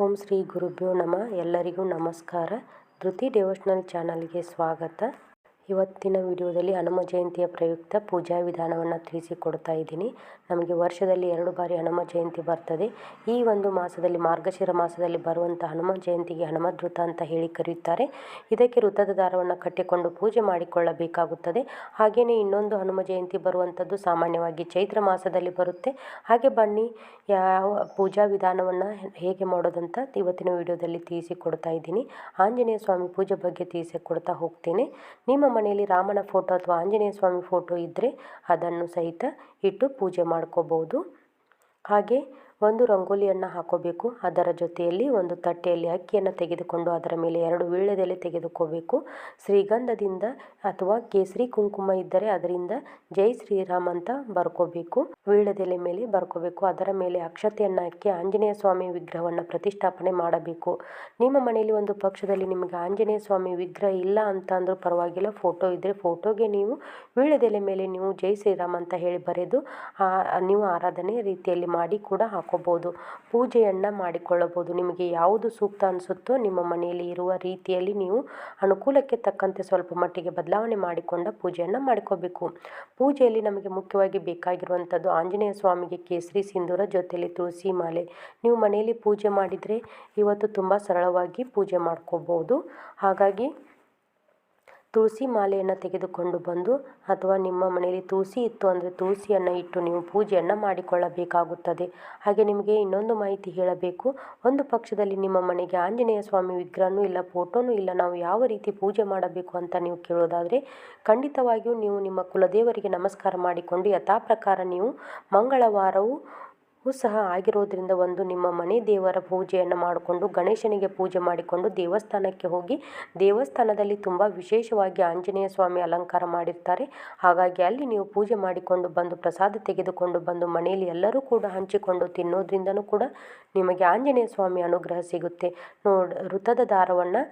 ಓಂ ಶ್ರೀ ಗುರುಭ್ಯೋ ನಮ. ಎಲ್ಲರಿಗೂ ನಮಸ್ಕಾರ. ಧೃತಿ ಡಿವೋಷ್ನಲ್ ಚಾನಲ್ಗೆ ಸ್ವಾಗತ. ಇವತ್ತಿನ ವಿಡಿಯೋದಲ್ಲಿ ಹನುಮ ಜಯಂತಿಯ ಪ್ರಯುಕ್ತ ಪೂಜಾ ವಿಧಾನವನ್ನು ತಿಳಿಸಿಕೊಡ್ತಾ ಇದ್ದೀನಿ. ನಮಗೆ ವರ್ಷದಲ್ಲಿ ಎರಡು ಬಾರಿ ಹನುಮ ಜಯಂತಿ ಬರ್ತದೆ. ಈ ಒಂದು ಮಾಸದಲ್ಲಿ, ಮಾರ್ಗಶಿರ ಮಾಸದಲ್ಲಿ ಬರುವಂಥ ಹನುಮ ಜಯಂತಿಗೆ ಹನುಮದ್ ಅಂತ ಹೇಳಿ ಕರೆಯುತ್ತಾರೆ ಇದಕ್ಕೆ ವೃತ್ತದ ದಾರವನ್ನು ಕಟ್ಟಿಕೊಂಡು ಪೂಜೆ ಮಾಡಿಕೊಳ್ಳಬೇಕಾಗುತ್ತದೆ. ಹಾಗೆಯೇ ಇನ್ನೊಂದು ಹನುಮ ಜಯಂತಿ ಬರುವಂಥದ್ದು ಸಾಮಾನ್ಯವಾಗಿ ಚೈತ್ರ ಮಾಸದಲ್ಲಿ ಬರುತ್ತೆ. ಹಾಗೆ ಬನ್ನಿ, ಯಾವ ಪೂಜಾ ವಿಧಾನವನ್ನು ಹೇಗೆ ಮಾಡೋದಂತ ಇವತ್ತಿನ ವಿಡಿಯೋದಲ್ಲಿ ತಿಳಿಸಿಕೊಡ್ತಾ ಇದ್ದೀನಿ. ಆಂಜನೇಯ ಸ್ವಾಮಿ ಪೂಜೆ ಬಗ್ಗೆ ತಿಳಿಸಿಕೊಡ್ತಾ ಹೋಗ್ತೇನೆ. ನಿಮ್ಮ ಮನೆಯಲ್ಲಿ ರಾಮನ ಫೋಟೋ ಅಥವಾ ಆಂಜನೇಯ ಸ್ವಾಮಿ ಫೋಟೋ ಇದ್ದರೆ ಅದನ್ನು ಸಹಿತ ಇಟ್ಟು ಪೂಜೆ ಮಾಡ್ಕೋಬೋದು. ಹಾಗೆ ಒಂದು ರಂಗೋಲಿಯನ್ನು ಹಾಕೋಬೇಕು. ಅದರ ಜೊತೆಯಲ್ಲಿ ಒಂದು ತಟ್ಟೆಯಲ್ಲಿ ಅಕ್ಕಿಯನ್ನು ತೆಗೆದುಕೊಂಡು ಅದರ ಮೇಲೆ ಎರಡು ವೀಳ್ಯದೆಲೆ ತೆಗೆದುಕೋಬೇಕು. ಶ್ರೀಗಂಧದಿಂದ ಅಥವಾ ಕೇಸರಿ ಕುಂಕುಮ ಇದ್ದರೆ ಅದರಿಂದ ಜೈ ಶ್ರೀರಾಮ್ ಅಂತ ಬರ್ಕೋಬೇಕು. ವೀಳ್ಯದೆಲೆ ಮೇಲೆ ಬರ್ಕೋಬೇಕು. ಅದರ ಮೇಲೆ ಅಕ್ಷತೆಯನ್ನು ಹಾಕಿ ಆಂಜನೇಯ ಸ್ವಾಮಿ ವಿಗ್ರಹವನ್ನು ಪ್ರತಿಷ್ಠಾಪನೆ ಮಾಡಬೇಕು. ನಿಮ್ಮ ಮನೆಯಲ್ಲಿ ಒಂದು ಪಕ್ಷದಲ್ಲಿ ನಿಮಗೆ ಆಂಜನೇಯ ಸ್ವಾಮಿ ವಿಗ್ರಹ ಇಲ್ಲ ಅಂತ ಅಂದರೂ ಪರವಾಗಿಲ್ಲ. ಫೋಟೋ ಇದ್ದರೆ ಫೋಟೋಗೆ ನೀವು ವೀಳ್ಯದೆಲೆ ಮೇಲೆ ನೀವು ಜೈ ಶ್ರೀರಾಮ್ ಅಂತ ಹೇಳಿ ಬರೆದು ನೀವು ಆರಾಧನೆ ರೀತಿಯಲ್ಲಿ ಮಾಡಿ ಕೂಡ ಹಾಕೋಬೋದು ಪೂಜೆಯನ್ನು ಮಾಡಿಕೊಳ್ಳಬಹುದು. ನಿಮಗೆ ಯಾವುದು ಸೂಕ್ತ ಅನಿಸುತ್ತೋ ನಿಮ್ಮ ಮನೆಯಲ್ಲಿ ಇರುವ ರೀತಿಯಲ್ಲಿ ನೀವು ಅನುಕೂಲಕ್ಕೆ ತಕ್ಕಂತೆ ಸ್ವಲ್ಪ ಮಟ್ಟಿಗೆ ಬದಲಾವಣೆ ಮಾಡಿಕೊಂಡ ಪೂಜೆಯನ್ನು ಮಾಡಿಕೋಬೇಕು. ಪೂಜೆಯಲ್ಲಿ ನಮಗೆ ಮುಖ್ಯವಾಗಿ ಬೇಕಾಗಿರುವಂಥದ್ದು ಆಂಜನೇಯ ಸ್ವಾಮಿಗೆ ಕೇಸರಿ, ಸಿಂಧೂರ ಜೊತೆಯಲ್ಲಿ ತುಳಸಿ ಮಾಲೆ. ನೀವು ಮನೆಯಲ್ಲಿ ಪೂಜೆ ಮಾಡಿದರೆ ಇವತ್ತು ತುಂಬ ಸರಳವಾಗಿ ಪೂಜೆ ಮಾಡ್ಕೋಬೋದು. ಹಾಗಾಗಿ ತುಳಸಿ ಮಾಲೆಯನ್ನು ತೆಗೆದುಕೊಂಡು ಬಂದು ಅಥವಾ ನಿಮ್ಮ ಮನೆಯಲ್ಲಿ ತುಳಸಿ ಇತ್ತು ಅಂದರೆ ತುಳಸಿಯನ್ನು ಇಟ್ಟು ನೀವು ಪೂಜೆಯನ್ನು ಮಾಡಿಕೊಳ್ಳಬೇಕಾಗುತ್ತದೆ. ಹಾಗೆ ನಿಮಗೆ ಇನ್ನೊಂದು ಮಾಹಿತಿ ಹೇಳಬೇಕು. ಒಂದು ಪಕ್ಷದಲ್ಲಿ ನಿಮ್ಮ ಮನೆಗೆ ಆಂಜನೇಯ ಸ್ವಾಮಿ ವಿಗ್ರಹನೂ ಇಲ್ಲ, ಫೋಟೋನೂ ಇಲ್ಲ, ನಾವು ಯಾವ ರೀತಿ ಪೂಜೆ ಮಾಡಬೇಕು ಅಂತ ನೀವು ಕೇಳೋದಾದರೆ, ಖಂಡಿತವಾಗಿಯೂ ನೀವು ನಿಮ್ಮ ಕುಲದೇವರಿಗೆ ನಮಸ್ಕಾರ ಮಾಡಿಕೊಂಡು ಯಥಾ ಪ್ರಕಾರ ನೀವು ಮಂಗಳವಾರವೂ ಸಹ ಆಗಿರೋದ್ರಿಂದ ಒಂದು ನಿಮ್ಮ ಮನೆ ದೇವರ ಪೂಜೆಯನ್ನು ಮಾಡಿಕೊಂಡು ಗಣೇಶನಿಗೆ ಪೂಜೆ ಮಾಡಿಕೊಂಡು ದೇವಸ್ಥಾನಕ್ಕೆ ಹೋಗಿ ದೇವಸ್ಥಾನದಲ್ಲಿ ತುಂಬ ವಿಶೇಷವಾಗಿ ಆಂಜನೇಯ ಸ್ವಾಮಿ ಅಲಂಕಾರ ಮಾಡಿರ್ತಾರೆ. ಹಾಗಾಗಿ ಅಲ್ಲಿ ನೀವು ಪೂಜೆ ಮಾಡಿಕೊಂಡು ಬಂದು ಪ್ರಸಾದ ತೆಗೆದುಕೊಂಡು ಬಂದು ಮನೆಯಲ್ಲಿ ಎಲ್ಲರೂ ಕೂಡ ಹಂಚಿಕೊಂಡು ತಿನ್ನೋದ್ರಿಂದನೂ ಕೂಡ ನಿಮಗೆ ಆಂಜನೇಯ ಸ್ವಾಮಿ ಅನುಗ್ರಹ ಸಿಗುತ್ತೆ. ನೋಡಿ, ವೃತ್ತದ ದಾರವನ್ನು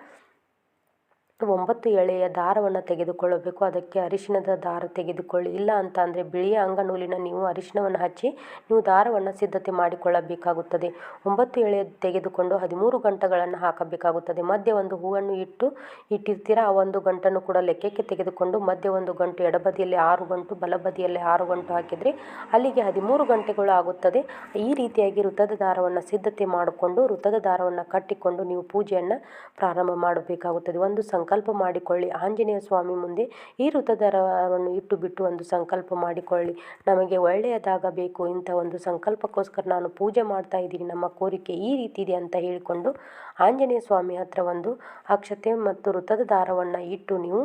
ಒಂಬತ್ತು ಎಳೆಯ ದಾರವನ್ನು ತೆಗೆದುಕೊಳ್ಳಬೇಕು. ಅದಕ್ಕೆ ಅರಿಶಿಣದ ದಾರ ತೆಗೆದುಕೊಳ್ಳಿ. ಇಲ್ಲ ಅಂತ ಅಂದರೆ ಬಿಳಿಯ ಅಂಗನೂಲಿನ ನೀವು ಅರಿಶಿಣವನ್ನು ಹಚ್ಚಿ ನೀವು ದಾರವನ್ನು ಸಿದ್ಧತೆ ಮಾಡಿಕೊಳ್ಳಬೇಕಾಗುತ್ತದೆ. ಒಂಬತ್ತು ಎಳೆ ತೆಗೆದುಕೊಂಡು ಹದಿಮೂರು ಗಂಟೆಗಳನ್ನು ಹಾಕಬೇಕಾಗುತ್ತದೆ. ಮಧ್ಯೆ ಒಂದು ಹೂವನ್ನು ಇಟ್ಟು ಇಟ್ಟಿರ್ತೀರ? ಆ ಒಂದು ಗಂಟನ್ನು ಕೂಡ ಲೆಕ್ಕಕ್ಕೆ ತೆಗೆದುಕೊಂಡು ಮಧ್ಯೆ ಒಂದು ಗಂಟು ಎಡಬದಿಯಲ್ಲಿ ಆರು ಗಂಟು, ಬಲಬದಿಯಲ್ಲಿ ಆರು ಗಂಟು ಹಾಕಿದರೆ ಅಲ್ಲಿಗೆ ಹದಿಮೂರು ಗಂಟೆಗಳು ಆಗುತ್ತದೆ. ಈ ರೀತಿಯಾಗಿ ವೃತ್ತದ ದಾರವನ್ನು ಸಿದ್ಧತೆ ಮಾಡಿಕೊಂಡು ವೃತ್ತದ ದಾರವನ್ನು ಕಟ್ಟಿಕೊಂಡು ನೀವು ಪೂಜೆಯನ್ನು ಪ್ರಾರಂಭ ಮಾಡಬೇಕಾಗುತ್ತದೆ. ಒಂದು ಸಂಕ ಸಂಕಲ್ಪ ಮಾಡಿಕೊಳ್ಳಿ. ಆಂಜನೇಯ ಸ್ವಾಮಿ ಮುಂದೆ ಈ ಋತದರವನ್ನು ಇಟ್ಟು ಬಿಟ್ಟು ಒಂದು ಸಂಕಲ್ಪ ಮಾಡಿಕೊಳ್ಳಿ. ನಮಗೆ ಒಳ್ಳೆಯದಾಗಬೇಕು. ಇಂಥ ಒಂದು ಸಂಕಲ್ಪಕ್ಕೋಸ್ಕರ ನಾನು ಪೂಜೆ ಮಾಡ್ತಾ ಇದ್ದೀನಿ. ನಮ್ಮ ಕೋರಿಕೆ ಈ ರೀತಿ ಇದೆ ಅಂತ ಹೇಳಿಕೊಂಡು ಆಂಜನೇಯ ಸ್ವಾಮಿ ಹತ್ರ ಒಂದು ಅಕ್ಷತೆ ಮತ್ತು ವೃತ್ತದ ದಾರವನ್ನು ಇಟ್ಟು ನೀವು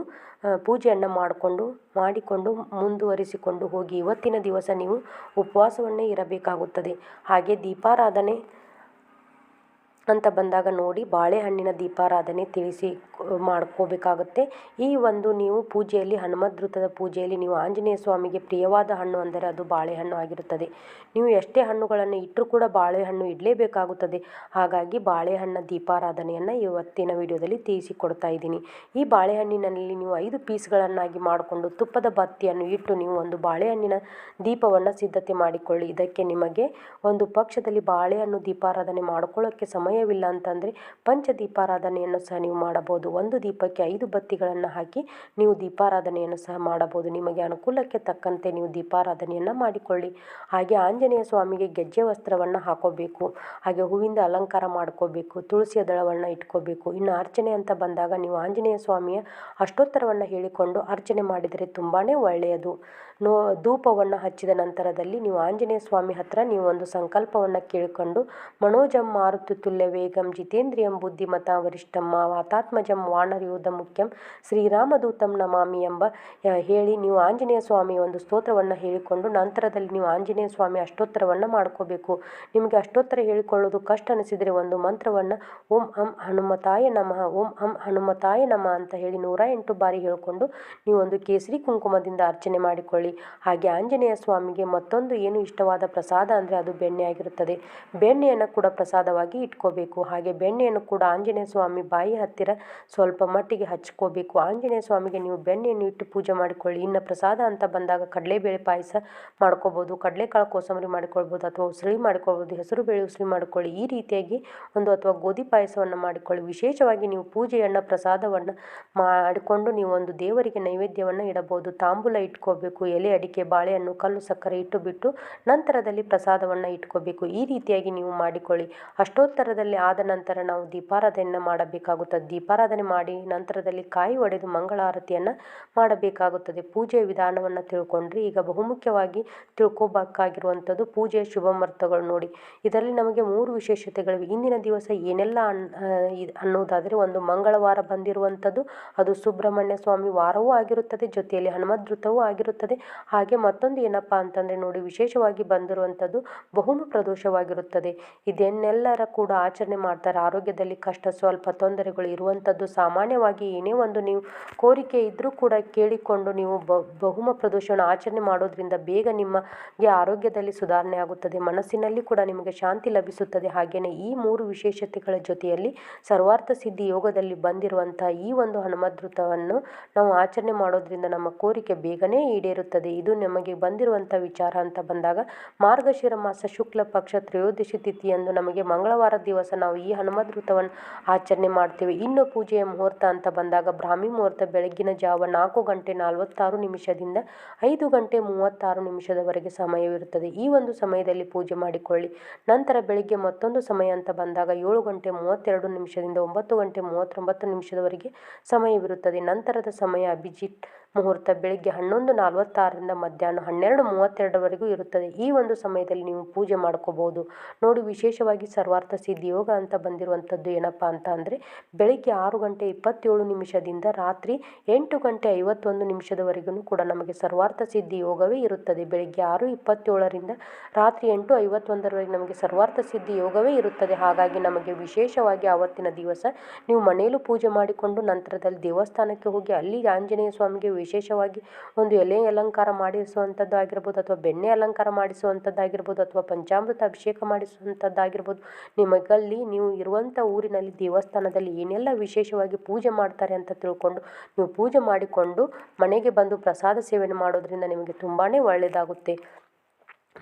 ಪೂಜೆಯನ್ನು ಮಾಡಿಕೊಂಡು ಮಾಡಿಕೊಂಡು ಮುಂದುವರಿಸಿಕೊಂಡು ಹೋಗಿ. ಇವತ್ತಿನ ದಿವಸ ನೀವು ಉಪವಾಸವನ್ನೇ ಇರಬೇಕಾಗುತ್ತದೆ. ಹಾಗೆ ದೀಪಾರಾಧನೆ ಅಂತ ಬಂದಾಗ ನೋಡಿ ಬಾಳೆಹಣ್ಣಿನ ದೀಪಾರಾಧನೆ ತಿಳಿಸಿ ಮಾಡ್ಕೋಬೇಕಾಗುತ್ತೆ. ಈ ಒಂದು ನೀವು ಪೂಜೆಯಲ್ಲಿ, ಹನುಮದ್ರುತದ ಪೂಜೆಯಲ್ಲಿ ನೀವು ಆಂಜನೇಯ ಸ್ವಾಮಿಗೆ ಪ್ರಿಯವಾದ ಹಣ್ಣು ಅಂದರೆ ಅದು ಬಾಳೆಹಣ್ಣು ಆಗಿರುತ್ತದೆ. ನೀವು ಎಷ್ಟೇ ಹಣ್ಣುಗಳನ್ನು ಇಟ್ಟರೂ ಕೂಡ ಬಾಳೆಹಣ್ಣು ಇಡಲೇಬೇಕಾಗುತ್ತದೆ. ಹಾಗಾಗಿ ಬಾಳೆಹಣ್ಣ ದೀಪಾರಾಧನೆಯನ್ನು ಇವತ್ತಿನ ವಿಡಿಯೋದಲ್ಲಿ ತಿಳಿಸಿಕೊಡ್ತಾ ಇದ್ದೀನಿ. ಈ ಬಾಳೆಹಣ್ಣಿನಲ್ಲಿ ನೀವು ಐದು ಪೀಸ್ಗಳನ್ನಾಗಿ ಮಾಡಿಕೊಂಡು ತುಪ್ಪದ ಬತ್ತಿಯನ್ನು ಇಟ್ಟು ನೀವು ಒಂದು ಬಾಳೆಹಣ್ಣಿನ ದೀಪವನ್ನು ಸಿದ್ಧತೆ ಮಾಡಿಕೊಳ್ಳಿ. ಇದಕ್ಕೆ ನಿಮಗೆ ಒಂದು ಪಕ್ಷದಲ್ಲಿ ಬಾಳೆಹಣ್ಣು ದೀಪಾರಾಧನೆ ಮಾಡ್ಕೊಳ್ಳೋಕ್ಕೆ ಸಮಯವಿಲ್ಲ ಅಂತಂದರೆ ಪಂಚ ದೀಪಾರಾಧನೆಯನ್ನು ಸಹ ನೀವು ಮಾಡಬಹುದು. ಒಂದು ದೀಪಕ್ಕೆ ಐದು ಬತ್ತಿಗಳನ್ನು ಹಾಕಿ ನೀವು ದೀಪಾರಾಧನೆಯನ್ನು ಸಹ ಮಾಡಬಹುದು. ನಿಮಗೆ ಅನುಕೂಲಕ್ಕೆ ತಕ್ಕಂತೆ ನೀವು ದೀಪಾರಾಧನೆಯನ್ನು ಮಾಡಿಕೊಳ್ಳಿ. ಹಾಗೆ ಆಂಜನೇಯ ಸ್ವಾಮಿಗೆ ಗೆಜ್ಜೆ ವಸ್ತ್ರವನ್ನು ಹಾಕೋಬೇಕು. ಹಾಗೆ ಹೂವಿಂದ ಅಲಂಕಾರ ಮಾಡ್ಕೋಬೇಕು. ತುಳಸಿಯ ದಳವನ್ನು ಇಟ್ಕೋಬೇಕು. ಇನ್ನು ಅರ್ಚನೆ ಅಂತ ಬಂದಾಗ ನೀವು ಆಂಜನೇಯ ಸ್ವಾಮಿಯ ಅಷ್ಟೋತ್ತರವನ್ನು ಹೇಳಿಕೊಂಡು ಅರ್ಚನೆ ಮಾಡಿದರೆ ತುಂಬಾ ಒಳ್ಳೆಯದು. ನೋ, ಧೂಪವನ್ನು ಹಚ್ಚಿದ ನಂತರದಲ್ಲಿ ನೀವು ಆಂಜನೇಯ ಸ್ವಾಮಿ ಹತ್ರ ನೀವು ಒಂದು ಸಂಕಲ್ಪವನ್ನು ಕೇಳಿಕೊಂಡು, ಮನೋಜಂ ಮಾರುತಿ ತುಲ್ಯ ವೇಗಂ ಜಿತೇಂದ್ರಿಯಂ ಬುದ್ಧಿಮತ ವರಿಷ್ಠಮ್ಮ ವಾತಾತ್ಮಜಂ ವಾನರಯೋಧ ಮುಖ್ಯಂ ಶ್ರೀರಾಮದೂತಂ ನಮಾಮಿ ಎಂಬ ಹೇಳಿ ನೀವು ಆಂಜನೇಯ ಸ್ವಾಮಿ ಒಂದು ಸ್ತೋತ್ರವನ್ನು ಹೇಳಿಕೊಂಡು, ನಂತರದಲ್ಲಿ ನೀವು ಆಂಜನೇಯ ಸ್ವಾಮಿ ಅಷ್ಟೋತ್ತರವನ್ನು ಮಾಡ್ಕೋಬೇಕು. ನಿಮಗೆ ಅಷ್ಟೋತ್ತರ ಹೇಳಿಕೊಳ್ಳೋದು ಕಷ್ಟ ಅನಿಸಿದರೆ ಒಂದು ಮಂತ್ರವನ್ನು, ಓಂ ಹಂ ಹನುಮತಾಯ ನಮಃ, ಓಂ ಹಂ ಹನುಮತಾಯ ನಮಃ ಅಂತ ಹೇಳಿ ನೂರ ಎಂಟು ಬಾರಿ ಹೇಳಿಕೊಂಡು ನೀವು ಒಂದು ಕೇಸರಿ ಕುಂಕುಮದಿಂದ ಅರ್ಚನೆ ಮಾಡಿಕೊಳ್ಳಿ. ಮಾಡಿಕೊಳ್ಳಿ ಹಾಗೆ ಆಂಜನೇಯ ಸ್ವಾಮಿಗೆ ಮತ್ತೊಂದು ಏನು ಇಷ್ಟವಾದ ಪ್ರಸಾದ ಅಂದರೆ ಅದು ಬೆಣ್ಣೆ ಆಗಿರುತ್ತದೆ. ಬೆಣ್ಣೆಯನ್ನು ಕೂಡ ಪ್ರಸಾದವಾಗಿ ಇಟ್ಕೋಬೇಕು. ಹಾಗೆ ಬೆಣ್ಣೆಯನ್ನು ಕೂಡ ಆಂಜನೇಯ ಸ್ವಾಮಿ ಬಾಯಿ ಹತ್ತಿರ ಸ್ವಲ್ಪ ಮಟ್ಟಿಗೆ ಹಚ್ಕೋಬೇಕು. ಆಂಜನೇಯ ಸ್ವಾಮಿಗೆ ನೀವು ಬೆಣ್ಣೆಯನ್ನು ಇಟ್ಟು ಪೂಜೆ ಮಾಡಿಕೊಳ್ಳಿ. ಇನ್ನು ಪ್ರಸಾದ ಅಂತ ಬಂದಾಗ ಕಡಲೆಬೇಳೆ ಪಾಯಸ ಮಾಡ್ಕೋಬೋದು, ಕಡಲೆಕಾಳು ಕೋಸಂಬರಿ ಮಾಡಿಕೊಳ್ಬೋದು ಅಥವಾ ಉಸಳಿ ಮಾಡಿಕೊಳ್ಬೋದು, ಹೆಸರು ಬೇಳೆ ಉಸಳಿ ಮಾಡಿಕೊಳ್ಳಿ. ಈ ರೀತಿಯಾಗಿ ಒಂದು ಅಥವಾ ಗೋಧಿ ಪಾಯಸವನ್ನು ಮಾಡಿಕೊಳ್ಳಿ. ವಿಶೇಷವಾಗಿ ನೀವು ಪೂಜೆಯನ್ನು, ಪ್ರಸಾದವನ್ನು ಮಾಡಿಕೊಂಡು ನೀವು ಒಂದು ದೇವರಿಗೆ ನೈವೇದ್ಯವನ್ನು ಇಡಬಹುದು. ತಾಂಬೂಲ ಇಟ್ಕೋಬೇಕು. ಎಲೆ, ಅಡಿಕೆ, ಬಾಳೆಹಣ್ಣು, ಕಲ್ಲು, ಸಕ್ಕರೆ ಇಟ್ಟು ಬಿಟ್ಟು ನಂತರದಲ್ಲಿ ಪ್ರಸಾದವನ್ನು ಇಟ್ಕೋಬೇಕು. ಈ ರೀತಿಯಾಗಿ ನೀವು ಮಾಡಿಕೊಳ್ಳಿ. ಅಷ್ಟೋತ್ತರದಲ್ಲಿ ಆದ ನಂತರ ನಾವು ದೀಪಾರಾಧನೆಯನ್ನು ಮಾಡಬೇಕಾಗುತ್ತದೆ. ದೀಪಾರಾಧನೆ ಮಾಡಿ ನಂತರದಲ್ಲಿ ಕಾಯಿ ಒಡೆದು ಮಂಗಳಾರತಿಯನ್ನು ಮಾಡಬೇಕಾಗುತ್ತದೆ. ಪೂಜೆಯ ವಿಧಾನವನ್ನು ತಿಳ್ಕೊಂಡ್ರಿ ಈಗ ಬಹುಮುಖ್ಯವಾಗಿ ತಿಳ್ಕೋಬೇಕಾಗಿರುವಂಥದ್ದು ಪೂಜೆಯ ಶುಭ ನೋಡಿ. ಇದರಲ್ಲಿ ನಮಗೆ ಮೂರು ವಿಶೇಷತೆಗಳಿವೆ. ಇಂದಿನ ದಿವಸ ಏನೆಲ್ಲ ಅನ್ ಅನ್ನೋದಾದರೆ ಒಂದು ಮಂಗಳವಾರ ಬಂದಿರುವಂಥದ್ದು. ಅದು ಸುಬ್ರಹ್ಮಣ್ಯ ಸ್ವಾಮಿ ವಾರವೂ ಆಗಿರುತ್ತದೆ. ಜೊತೆಯಲ್ಲಿ ಹನುಮದ್ರುತವೂ ಆಗಿರುತ್ತದೆ. ಹಾಗೆ ಮತ್ತೊಂದು ಏನಪ್ಪ ಅಂತಂದರೆ ನೋಡಿ, ವಿಶೇಷವಾಗಿ ಬಂದಿರುವಂಥದ್ದು ಬಹುಮ ಪ್ರದೋಷವಾಗಿರುತ್ತದೆ. ಇದನ್ನೆಲ್ಲರ ಕೂಡ ಆಚರಣೆ ಮಾಡ್ತಾರೆ. ಆರೋಗ್ಯದಲ್ಲಿ ಕಷ್ಟ, ಸ್ವಲ್ಪ ತೊಂದರೆಗಳು ಇರುವಂಥದ್ದು ಸಾಮಾನ್ಯವಾಗಿ ಏನೇ ಒಂದು ನೀವು ಕೋರಿಕೆ ಇದ್ದರೂ ಕೂಡ ಕೇಳಿಕೊಂಡು ನೀವು ಬಹುಮ ಪ್ರದೋಷವನ್ನು ಆಚರಣೆ ಮಾಡೋದ್ರಿಂದ ಬೇಗ ನಿಮಗೆ ಆರೋಗ್ಯದಲ್ಲಿ ಸುಧಾರಣೆ ಆಗುತ್ತದೆ. ಮನಸ್ಸಿನಲ್ಲಿ ಕೂಡ ನಿಮಗೆ ಶಾಂತಿ ಲಭಿಸುತ್ತದೆ. ಹಾಗೆಯೇ ಈ ಮೂರು ವಿಶೇಷತೆಗಳ ಜೊತೆಯಲ್ಲಿ ಸರ್ವಾರ್ಥ ಸಿದ್ಧಿ ಯೋಗದಲ್ಲಿ ಬಂದಿರುವಂತಹ ಈ ಒಂದು ಹನುಮದ್ರುತವನ್ನು ನಾವು ಆಚರಣೆ ಮಾಡೋದ್ರಿಂದ ನಮ್ಮ ಕೋರಿಕೆ ಬೇಗನೆ ಈಡೇರುತ್ತದೆ. ಇದು ನಮಗೆ ಬಂದಿರುವಂಥ ವಿಚಾರ ಅಂತ ಬಂದಾಗ ಮಾರ್ಗಶಿರ ಮಾಸ ಶುಕ್ಲ ಪಕ್ಷ ತ್ರಯೋದಶಿ ತಿಥಿಯಂದು ನಮಗೆ ಮಂಗಳವಾರ ದಿವಸ ನಾವು ಈ ಹನುಮದೃತವನ್ನು ಆಚರಣೆ ಮಾಡ್ತೇವೆ. ಇನ್ನು ಪೂಜೆಯ ಮುಹೂರ್ತ ಅಂತ ಬಂದಾಗ, ಬ್ರಾಹ್ಮಿ ಮುಹೂರ್ತ ಬೆಳಗ್ಗಿನ ಜಾವ ನಾಲ್ಕು ಗಂಟೆ ನಲವತ್ತಾರು ನಿಮಿಷದಿಂದ ಐದು ಗಂಟೆ ಮೂವತ್ತಾರು ನಿಮಿಷದವರೆಗೆ ಸಮಯವಿರುತ್ತದೆ. ಈ ಒಂದು ಸಮಯದಲ್ಲಿ ಪೂಜೆ ಮಾಡಿಕೊಳ್ಳಿ. ನಂತರ ಬೆಳಿಗ್ಗೆ ಮತ್ತೊಂದು ಸಮಯ ಅಂತ ಬಂದಾಗ, ಏಳು ಗಂಟೆ ಮೂವತ್ತೆರಡು ನಿಮಿಷದಿಂದ ಒಂಬತ್ತು ಗಂಟೆ ಮೂವತ್ತೊಂಬತ್ತು ನಿಮಿಷದವರೆಗೆ ಸಮಯವಿರುತ್ತದೆ. ನಂತರದ ಸಮಯ ಅಭಿಜಿತ್ ಮುಹೂರ್ತ ಬೆಳಿಗ್ಗೆ ಹನ್ನೊಂದು ನಲವತ್ತಾರರಿಂದ ಮಧ್ಯಾಹ್ನ ಹನ್ನೆರಡು ಮೂವತ್ತೆರಡರವರೆಗೂ ಇರುತ್ತದೆ. ಈ ಒಂದು ಸಮಯದಲ್ಲಿ ನೀವು ಪೂಜೆ ಮಾಡ್ಕೋಬಹುದು. ನೋಡಿ, ವಿಶೇಷವಾಗಿ ಸರ್ವಾರ್ಥ ಸಿದ್ಧಿ ಯೋಗ ಅಂತ ಬಂದಿರುವಂಥದ್ದು ಏನಪ್ಪ ಅಂತ ಅಂದರೆ, ಬೆಳಿಗ್ಗೆ ಆರು ಗಂಟೆ ಇಪ್ಪತ್ತೇಳು ನಿಮಿಷದಿಂದ ರಾತ್ರಿ ಎಂಟು ಗಂಟೆ ಐವತ್ತೊಂದು ನಿಮಿಷದವರೆಗೂ ಕೂಡ ನಮಗೆ ಸರ್ವಾರ್ಥ ಸಿದ್ಧಿ ಯೋಗವೇ ಇರುತ್ತದೆ. ಬೆಳಿಗ್ಗೆ ಆರು ಇಪ್ಪತ್ತೇಳರಿಂದ ರಾತ್ರಿ ಎಂಟು ಐವತ್ತೊಂದರವರೆಗೆ ನಮಗೆ ಸರ್ವಾರ್ಥ ಸಿದ್ಧಿ ಯೋಗವೇ ಇರುತ್ತದೆ. ಹಾಗಾಗಿ ನಮಗೆ ವಿಶೇಷವಾಗಿ ಆವತ್ತಿನ ದಿವಸ ನೀವು ಮನೆಯಲ್ಲೂ ಪೂಜೆ ಮಾಡಿಕೊಂಡು ನಂತರದಲ್ಲಿ ದೇವಸ್ಥಾನಕ್ಕೆ ಹೋಗಿ ಅಲ್ಲಿ ಆಂಜನೇಯ ಸ್ವಾಮಿಗೆ ವಿಶೇಷವಾಗಿ ಒಂದು ಎಲೆ ಅಲಂಕಾರ ಮಾಡಿಸುವಂಥದ್ದು ಆಗಿರ್ಬೋದು ಅಥವಾ ಬೆಣ್ಣೆ ಅಲಂಕಾರ ಮಾಡಿಸುವಂಥದ್ದಾಗಿರ್ಬೋದು ಅಥವಾ ಪಂಚಾಮೃತ ಅಭಿಷೇಕ ಮಾಡಿಸುವಂಥದ್ದಾಗಿರ್ಬೋದು ನಿಮಗಲ್ಲಿ ನೀವು ಇರುವಂಥ ಊರಿನಲ್ಲಿ ದೇವಸ್ಥಾನದಲ್ಲಿ ಏನೆಲ್ಲ ವಿಶೇಷವಾಗಿ ಪೂಜೆ ಮಾಡ್ತಾರೆ ಅಂತ ತಿಳ್ಕೊಂಡು ನೀವು ಪೂಜೆ ಮಾಡಿಕೊಂಡು ಮನೆಗೆ ಬಂದು ಪ್ರಸಾದ ಸೇವನೆ ಮಾಡೋದ್ರಿಂದ ನಿಮಗೆ ತುಂಬಾ ಒಳ್ಳೆಯದಾಗುತ್ತೆ.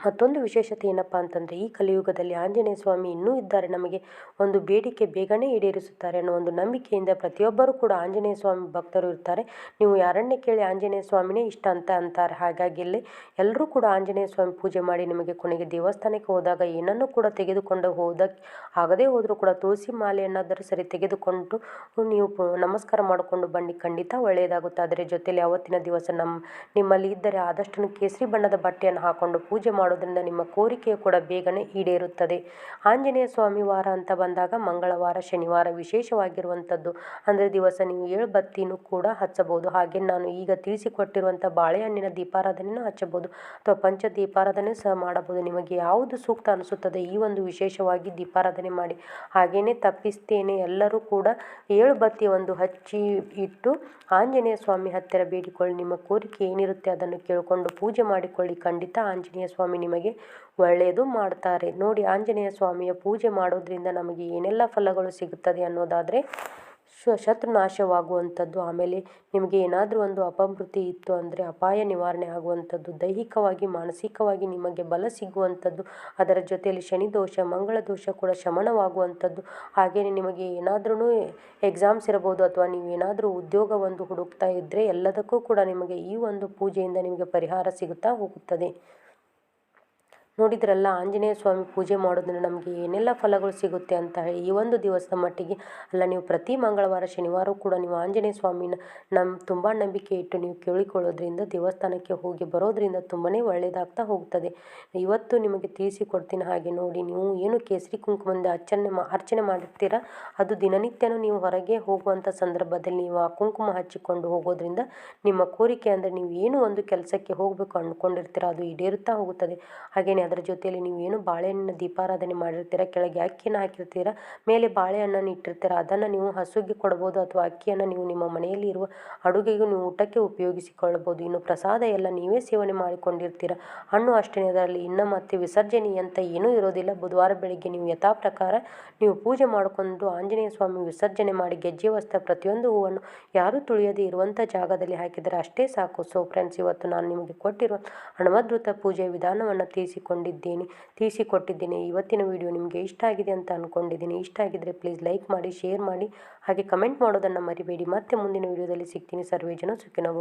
ಮತ್ತೊಂದು ವಿಶೇಷತೆ ಏನಪ್ಪ ಅಂತಂದರೆ, ಈ ಕಲಿಯುಗದಲ್ಲಿ ಆಂಜನೇಯ ಸ್ವಾಮಿ ಇನ್ನೂ ಇದ್ದಾರೆ. ನಮಗೆ ಒಂದು ಬೇಡಿಕೆ ಬೇಗನೆ ಈಡೇರಿಸುತ್ತಾರೆ ಅನ್ನೋ ಒಂದು ನಂಬಿಕೆಯಿಂದ ಪ್ರತಿಯೊಬ್ಬರೂ ಕೂಡ ಆಂಜನೇಯ ಸ್ವಾಮಿ ಭಕ್ತರು ಇರ್ತಾರೆ. ನೀವು ಯಾರನ್ನೇ ಕೇಳಿ ಆಂಜನೇಯ ಸ್ವಾಮಿನೇ ಇಷ್ಟ ಅಂತ ಅಂತಾರೆ, ಹಾಗಾಗಿ ಇಲ್ಲಿ ಎಲ್ಲರೂ ಕೂಡ ಆಂಜನೇಯ ಸ್ವಾಮಿ ಪೂಜೆ ಮಾಡಿ ನಿಮಗೆ ಕೊನೆಗೆ ದೇವಸ್ಥಾನಕ್ಕೆ ಹೋದಾಗ ಏನನ್ನು ಕೂಡ ತೆಗೆದುಕೊಂಡು ಹೋದಕ್ಕೆ ಆಗದೇ ಹೋದರೂ ಕೂಡ ತುಳಸಿ ಮಾಲೆಯನ್ನಾದರೂ ಸರಿ ತೆಗೆದುಕೊಂಡು ನೀವು ನಮಸ್ಕಾರ ಮಾಡಿಕೊಂಡು ಬನ್ನಿ. ಖಂಡಿತ ಒಳ್ಳೆಯದಾಗುತ್ತೆ. ಅದರ ಜೊತೆಯಲ್ಲಿ ಅವತ್ತಿನ ದಿವಸ ನಮ್ಮ ನಿಮ್ಮಲ್ಲಿ ಇದ್ದರೆ ಆದಷ್ಟು ಕೇಸರಿ ಬಣ್ಣದ ಬಟ್ಟೆಯನ್ನು ಹಾಕೊಂಡು ಪೂಜೆ ಮಾಡೋದ್ರಿಂದ ನಿಮ್ಮ ಕೋರಿಕೆಯು ಕೂಡ ಬೇಗನೆ ಈಡೇರುತ್ತದೆ. ಆಂಜನೇಯ ಸ್ವಾಮಿ ವಾರ ಅಂತ ಬಂದಾಗ ಮಂಗಳವಾರ, ಶನಿವಾರ ವಿಶೇಷವಾಗಿರುವಂಥದ್ದು. ಅಂದರೆ ದಿವಸ ನೀವು ಏಳು ಬತ್ತಿನೂ ಕೂಡ ಹಚ್ಚಬಹುದು. ಹಾಗೆ ನಾನು ಈಗ ತಿಳಿಸಿಕೊಟ್ಟಿರುವಂಥ ಬಾಳೆಹಣ್ಣಿನ ದೀಪಾರಾಧನೆಯನ್ನು ಹಚ್ಚಬಹುದು. ಅಥವಾ ಪಂಚ ದೀಪಾರಾಧನೆ ಸಹ ಮಾಡಬಹುದು. ನಿಮಗೆ ಯಾವುದು ಸೂಕ್ತ ಅನಿಸುತ್ತದೆ ಈ ಒಂದು ವಿಶೇಷವಾಗಿ ದೀಪಾರಾಧನೆ ಮಾಡಿ. ಹಾಗೇನೆ ತಪ್ಪಿಸ್ತೇನೆ ಎಲ್ಲರೂ ಕೂಡ ಏಳು ಬತ್ತಿ ಒಂದು ಹಚ್ಚಿ ಇಟ್ಟು ಆಂಜನೇಯ ಸ್ವಾಮಿ ಹತ್ತಿರ ಬೇಡಿಕೊಳ್ಳಿ. ನಿಮ್ಮ ಕೋರಿಕೆ ಏನಿರುತ್ತೆ ಅದನ್ನು ಕೇಳಿಕೊಂಡು ಪೂಜೆ ಮಾಡಿಕೊಳ್ಳಿ. ಖಂಡಿತ ಆಂಜನೇಯ ಸ್ವಾಮಿ ನಿಮಗೆ ಒಳ್ಳೆಯದು ಮಾಡ್ತಾರೆ. ನೋಡಿ, ಆಂಜನೇಯ ಸ್ವಾಮಿಯ ಪೂಜೆ ಮಾಡೋದ್ರಿಂದ ನಮಗೆ ಏನೆಲ್ಲ ಫಲಗಳು ಸಿಗುತ್ತದೆ ಅನ್ನೋದಾದರೆ ಶತ್ರು ನಾಶವಾಗುವಂಥದ್ದು ಆಮೇಲೆ ನಿಮಗೆ ಏನಾದರೂ ಒಂದು ಅಪಮೃತಿ ಇತ್ತು ಅಂದರೆ ಅಪಾಯ ನಿವಾರಣೆ ಆಗುವಂಥದ್ದು, ದೈಹಿಕವಾಗಿ, ಮಾನಸಿಕವಾಗಿ ನಿಮಗೆ ಬಲ ಸಿಗುವಂಥದ್ದು, ಅದರ ಜೊತೆಯಲ್ಲಿ ಶನಿ ದೋಷ, ಮಂಗಳ ದೋಷ ಕೂಡ ಶಮನವಾಗುವಂಥದ್ದು. ಹಾಗೆಯೇ ನಿಮಗೆ ಏನಾದ್ರೂ ಎಕ್ಸಾಮ್ಸ್ ಇರಬಹುದು ಅಥವಾ ನೀವು ಏನಾದರೂ ಉದ್ಯೋಗ ಒಂದು ಹುಡುಕ್ತಾ ಇದ್ದರೆ ಎಲ್ಲದಕ್ಕೂ ಕೂಡ ನಿಮಗೆ ಈ ಒಂದು ಪೂಜೆಯಿಂದ ನಿಮಗೆ ಪರಿಹಾರ ಸಿಗುತ್ತಾ ಹೋಗುತ್ತದೆ. ನೋಡಿದ್ರಲ್ಲ, ಆಂಜನೇಯ ಸ್ವಾಮಿ ಪೂಜೆ ಮಾಡೋದ್ರಿಂದ ನಮಗೆ ಏನೆಲ್ಲ ಫಲಗಳು ಸಿಗುತ್ತೆ ಅಂತ ಹೇಳಿ ಈ ಒಂದು ದಿವಸದ ಮಟ್ಟಿಗೆ. ಅಲ್ಲ, ನೀವು ಪ್ರತಿ ಮಂಗಳವಾರ, ಶನಿವಾರ ಕೂಡ ನೀವು ಆಂಜನೇಯ ಸ್ವಾಮಿನ ನಮ್ಮ ತುಂಬ ನಂಬಿಕೆ ಇಟ್ಟು ನೀವು ಕೇಳಿಕೊಳ್ಳೋದ್ರಿಂದ ದೇವಸ್ಥಾನಕ್ಕೆ ಹೋಗಿ ಬರೋದ್ರಿಂದ ತುಂಬಾ ಒಳ್ಳೆಯದಾಗ್ತಾ ಹೋಗ್ತದೆ. ಇವತ್ತು ನಿಮಗೆ ತಿಳಿಸಿಕೊಡ್ತೀನಿ ಹಾಗೆ ನೋಡಿ, ನೀವು ಏನು ಕೇಸರಿ ಕುಂಕುಮದಿಂದ ಅರ್ಚನೆ ಮಾ, ಅರ್ಚನೆ ಮಾಡಿರ್ತೀರ? ಅದು ದಿನನಿತ್ಯನೂ ನೀವು ಹೊರಗೆ ಹೋಗುವಂಥ ಸಂದರ್ಭದಲ್ಲಿ ನೀವು ಆ ಕುಂಕುಮ ಹಚ್ಚಿಕೊಂಡು ಹೋಗೋದ್ರಿಂದ ನಿಮ್ಮ ಕೋರಿಕೆ ಅಂದರೆ ನೀವು ಏನು ಒಂದು ಕೆಲಸಕ್ಕೆ ಹೋಗಬೇಕು ಅಂದ್ಕೊಂಡಿರ್ತೀರ, ಅದು ಈಡೇರುತ್ತಾ ಹೋಗುತ್ತದೆ. ಹಾಗೆಯೇ ಅದರ ಜೊತೆಯಲ್ಲಿ ನೀವು ಏನು ಬಾಳೆಹಣ್ಣಿನ ದೀಪಾರಾಧನೆ ಮಾಡಿರ್ತೀರ, ಕೆಳಗೆ ಅಕ್ಕಿನ ಹಾಕಿರ್ತೀರ, ಮೇಲೆ ಬಾಳೆಹಣ್ಣನ್ನು ಇಟ್ಟಿರ್ತೀರ, ಅದನ್ನು ನೀವು ಹಸುಗೆ ಕೊಡ್ಬೋದು ಅಥವಾ ಅಕ್ಕಿಯನ್ನು ನೀವು ನಿಮ್ಮ ಮನೆಯಲ್ಲಿ ಇರುವ ಅಡುಗೆಗೂ ನೀವು ಊಟಕ್ಕೆ ಉಪಯೋಗಿಸಿಕೊಳ್ಳಬಹುದು ಇನ್ನು ಪ್ರಸಾದ ಎಲ್ಲ ನೀವೇ ಸೇವನೆ ಮಾಡಿಕೊಂಡಿರ್ತೀರ? ಹಣ್ಣು ಅಷ್ಟೇ ಅದರಲ್ಲಿ ಇನ್ನು ಮತ್ತೆ ವಿಸರ್ಜನೆ ಅಂತ ಏನೂ ಇರೋದಿಲ್ಲ. ಬುಧವಾರ ಬೆಳಿಗ್ಗೆ ನೀವು ಯಥಾ ಪ್ರಕಾರ ನೀವು ಪೂಜೆ ಮಾಡಿಕೊಂಡು ಆಂಜನೇಯ ಸ್ವಾಮಿ ವಿಸರ್ಜನೆ ಮಾಡಿ ಗೆಜ್ಜೆ ವಸ್ತ್ರ ಪ್ರತಿಯೊಂದು ಹೂವನ್ನು ಯಾರೂ ತುಳಿಯದೇ ಇರುವಂಥ ಜಾಗದಲ್ಲಿ ಹಾಕಿದರೆ ಅಷ್ಟೇ ಸಾಕು. ಸೊ ಫ್ರೆಂಡ್ಸ್ ಇವತ್ತು ನಾನು ನಿಮಗೆ ಕೊಟ್ಟಿರುವ ಹನುಮದ್ರುತ ಪೂಜೆಯ ವಿಧಾನವನ್ನು ತಿಳಿಸಿಕೊಂಡಿದ್ದೇನೆ ತಿಳಿಸಿಕೊಟ್ಟಿದ್ದೇನೆ. ಇವತ್ತಿನ ವಿಡಿಯೋ ನಿಮಗೆ ಇಷ್ಟ ಆಗಿದೆ ಅಂತ ಅಂದ್ಕೊಂಡಿದ್ದೀನಿ ಇಷ್ಟ ಆಗಿದ್ದರೆ ಪ್ಲೀಸ್ ಲೈಕ್ ಮಾಡಿ ಶೇರ್ ಮಾಡಿ, ಹಾಗೆ ಕಮೆಂಟ್ ಮಾಡೋದನ್ನು ಮರಿಬೇಡಿ. ಮತ್ತೆ ಮುಂದಿನ ವಿಡಿಯೋದಲ್ಲಿ ಸಿಗ್ತೀನಿ. ಸರ್ವೇ ಜನ ಸುಖಿನೋ